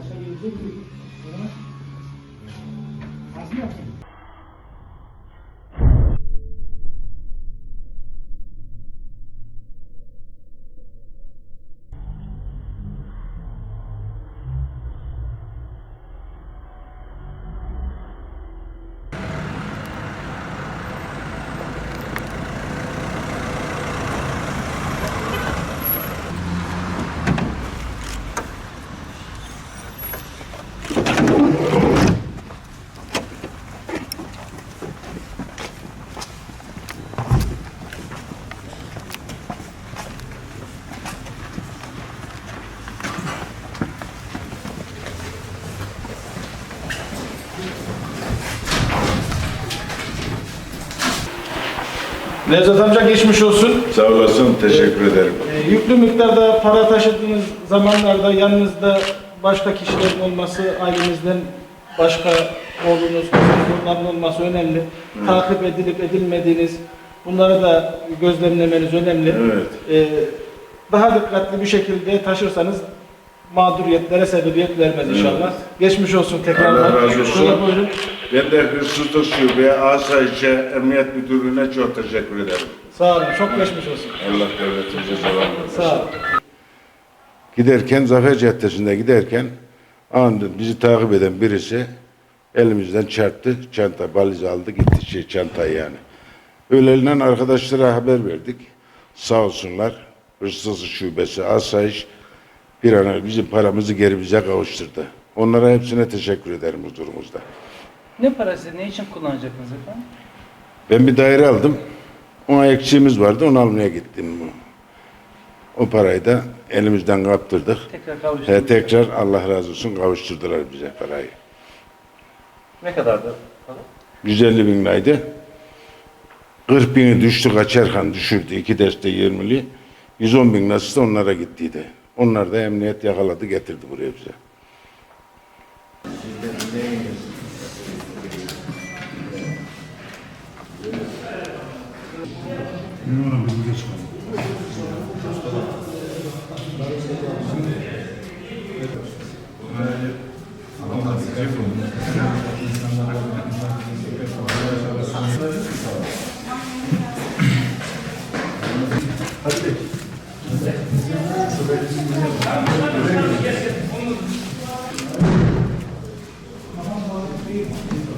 нашей юбки. Возможно? Nevzat amca geçmiş olsun. Sağ olasın, teşekkür ederim. Ee, yüklü miktarda para taşıdığınız zamanlarda yanınızda başka kişilerin olması, ailenizden başka oğlunuz, kızınız onların olması önemli. Takip edilip edilmediğiniz bunları da gözlemlemeniz önemli. Evet. Ee, daha dikkatli bir şekilde taşırsanız mağduriyetlere sebebiyet vermez inşallah. Geçmiş olsun tekrardan. Allah razı olsun. Şöyle buyurun. Ben de Hırsızlık Şube Asayiş'e Emniyet Müdürlüğü'ne çok teşekkür ederim. Sağ olun. Çok geçmiş olsun. Allah devletimize selam versin. Sağ olun. Giderken Zafer Caddesi'nde giderken anında bizi takip eden birisi elimizden çarptı. Çanta valiz aldı gitti şey çantayı yani. Öyleliğinden arkadaşlara haber verdik. Sağ olsunlar. Hırsızlık Şubesi Asayiş bir an önce bizim paramızı geri bize kavuşturdu. Onlara hepsine teşekkür ederim huzurumuzda. Ne parası, ne için kullanacaksınız efendim? Ben bir daire aldım. Ona eksiğimiz vardı. Onu almaya gittim. O parayı da elimizden kaptırdık. Tekrar kavuştunuz. He, tekrar Allah razı olsun kavuşturdular bize parayı. Ne kadardı para? 150 bin liraydı. 40 bini düştü kaçarken düşürdü. iki deste 20'li. 110 bin da onlara gittiydi. Onlar da emniyet yakaladı getirdi buraya bize. Thank you. Thank you.